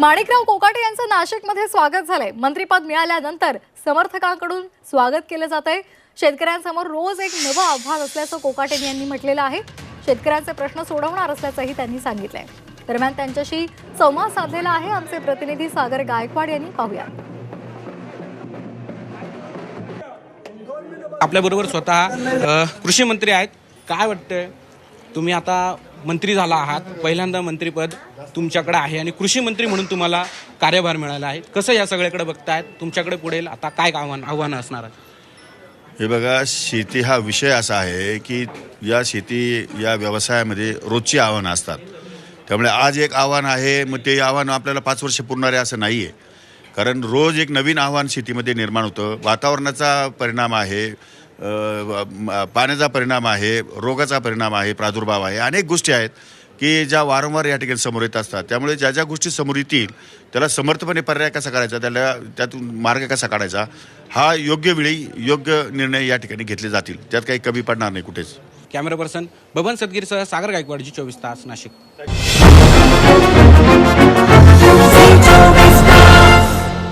माणिकराव कोकाटे यांचं नाशिकमध्ये स्वागत झालंय. मंत्रीपद मिळाल्यानंतर समर्थकांकडून स्वागत केलं जात आहे शेतकऱ्यांसमोर रोज एक नवं आव्हान असल्याचं कोकाटे यांनी म्हटलेलं आहे. शेतकऱ्यांचे प्रश्न सोडवणार असल्याचंही त्यांनी सांगितलंय. दरम्यान त्यांच्याशी संवाद साधलेला आहे आमचे प्रतिनिधी सागर गायकवाड यांनी. पाहूया. आपल्याबरोबर स्वतः कृषी मंत्री आहेत. काय वाटतंय? तुम्ही आता मंत्री झाला आहात. पहिल्यांदा मंत्रीपद तुमच्याकडे आहे आणि कृषी मंत्री म्हणून तुम्हाला कार्यभार मिळाला आहे. कसं या सगळ्याकडे बघतायत? तुमच्याकडे पुढे आता काय आव्हान आव्हानं असणार हे बघा शेती हा विषय असा आहे की या शेती या व्यवसायामध्ये रोजची आव्हानं असतात. त्यामुळे आज एक आव्हान आहे मग ते आव्हान आपल्याला पाच वर्ष पुरणारे असं नाही आहे कारण रोज एक नवीन आव्हान शेतीमध्ये निर्माण होतं. वातावरणाचा परिणाम आहे. पाण्याचा परिणाम आहे रोगाचा परिणाम आहे प्रादुर्भाव आहे. अनेक गोष्टी आहेत की ज्या वारंवार या ठिकाणी समोर येत असतात. त्यामुळे ज्या ज्या गोष्टी समोर येतील त्याला समर्थपणे पर्याय कसा काढायचा? त्याला त्यातून मार्ग कसा काढायचा? हा योग्य वेळी योग्य निर्णय या ठिकाणी घेतले जातील. त्यात काही कमी पडणार नाही कुठेच. कॅमेरा पर्सन बबन सदगीरसह सागर गायकवाडजी चोवीस तास नाशिक.